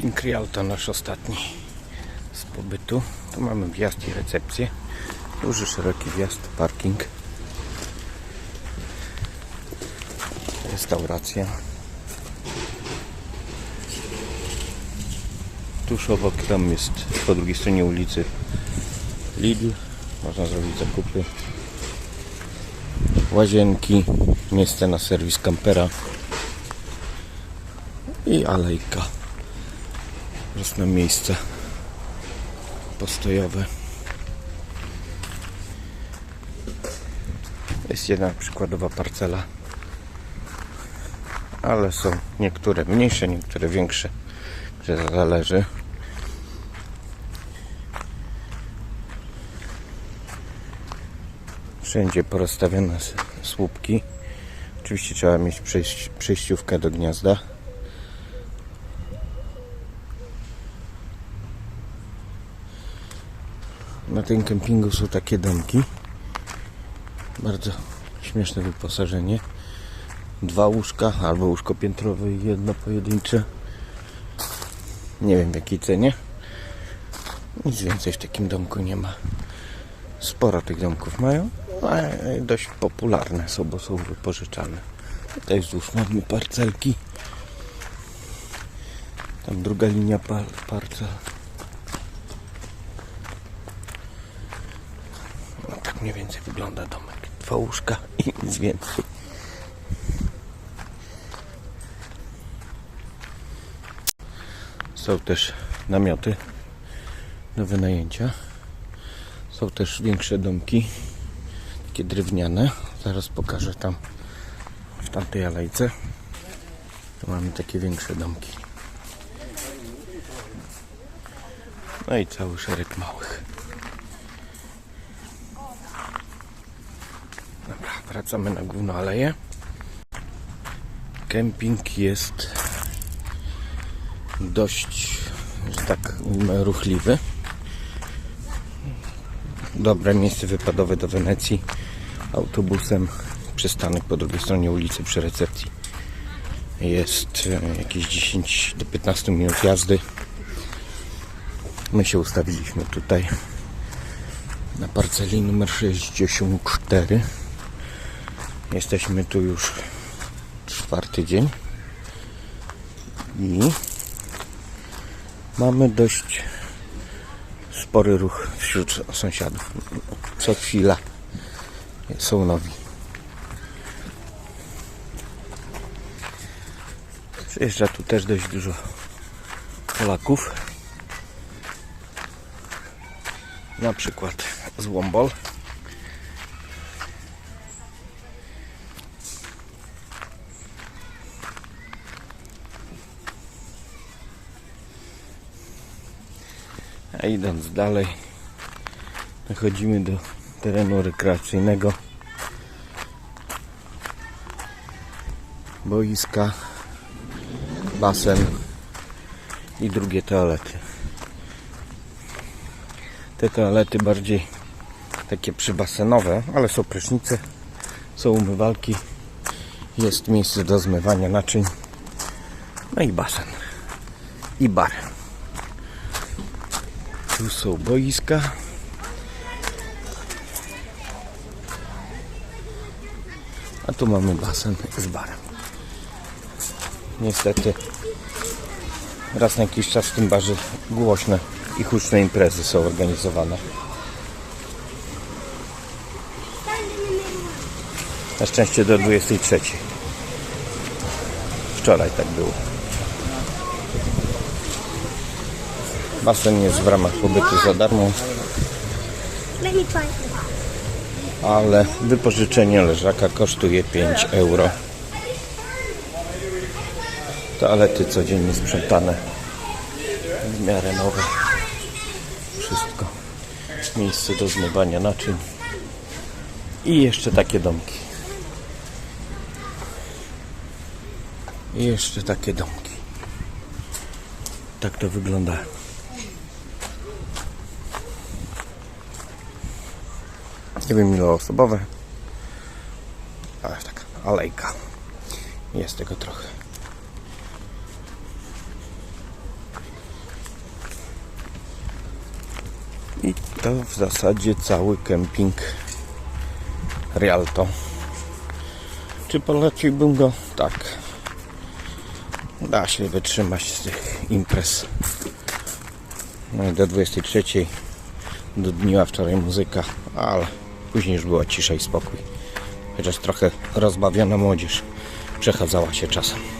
Real to nasz ostatni z pobytu. Tu mamy wjazd i recepcję. Duży, szeroki wjazd, parking. Restauracja. Tuż obok tam jest po drugiej stronie ulicy Lidl. Można zrobić zakupy. Łazienki, miejsce na serwis kampera i alejka. Jest na miejsce postojowe. Jest jedna przykładowa parcela, ale są niektóre mniejsze, niektóre większe, że zależy. Wszędzie porozstawione słupki. Oczywiście trzeba mieć przejściówkę do gniazda. Na tym kempingu są takie domki. Bardzo śmieszne wyposażenie. Dwa łóżka, albo łóżko piętrowe i jedno pojedyncze. Nie wiem w jakiej cenie. Nic więcej w takim domku nie ma. Sporo tych domków mają, ale dość popularne są, bo są wypożyczane. Tutaj wzdłuż mamy parcelki. Tam druga linia par parcel. Mniej więcej wygląda domek. Dwa łóżka i nic więcej. Są też namioty do wynajęcia. Są też większe domki, takie drewniane. Zaraz pokażę tam w tamtej alejce. Tu mamy takie większe domki. No i cały szereg małych. Wracamy na główną aleję. Kemping jest dość, że tak ruchliwy. Dobre miejsce wypadowe do Wenecji. Autobusem przystanek po drugiej stronie ulicy przy recepcji. Jest e, jakieś 10 do 15 minut jazdy. My się ustawiliśmy tutaj na parceli numer 64. Jesteśmy tu już czwarty dzień i mamy dość spory ruch wśród sąsiadów. Co chwila są nowi. Przyjeżdża tu też dość dużo Polaków. Na przykład z Wombol. A idąc dalej, dochodzimy do terenu rekreacyjnego. Boiska, basen i drugie toalety. Te toalety bardziej takie przybasenowe, ale są prysznice, są umywalki, jest miejsce do zmywania naczyń, no i basen i bar. Tu są boiska. A tu mamy basen z barem. Niestety raz na jakiś czas w tym barze głośne i huczne imprezy są organizowane. Na szczęście do 23. Wczoraj tak było. Basen jest w ramach pobytu za darmo, ale wypożyczenie leżaka kosztuje 5 euro. Toalety codziennie sprzątane. W miarę nowe. Wszystko. Miejsce do zmywania naczyń. I jeszcze takie domki. I jeszcze takie domki. Tak to wygląda. nie wiem ile osobowe, ale tak, alejka. Jest tego trochę. I to w zasadzie cały kemping Rialto. Czy poleciłbym go? Tak. Da się wytrzymać z tych imprez. No i do 23 do dnia wczoraj muzyka, ale później już była cisza i spokój. Chociaż trochę rozbawiona młodzież przechadzała się czasem.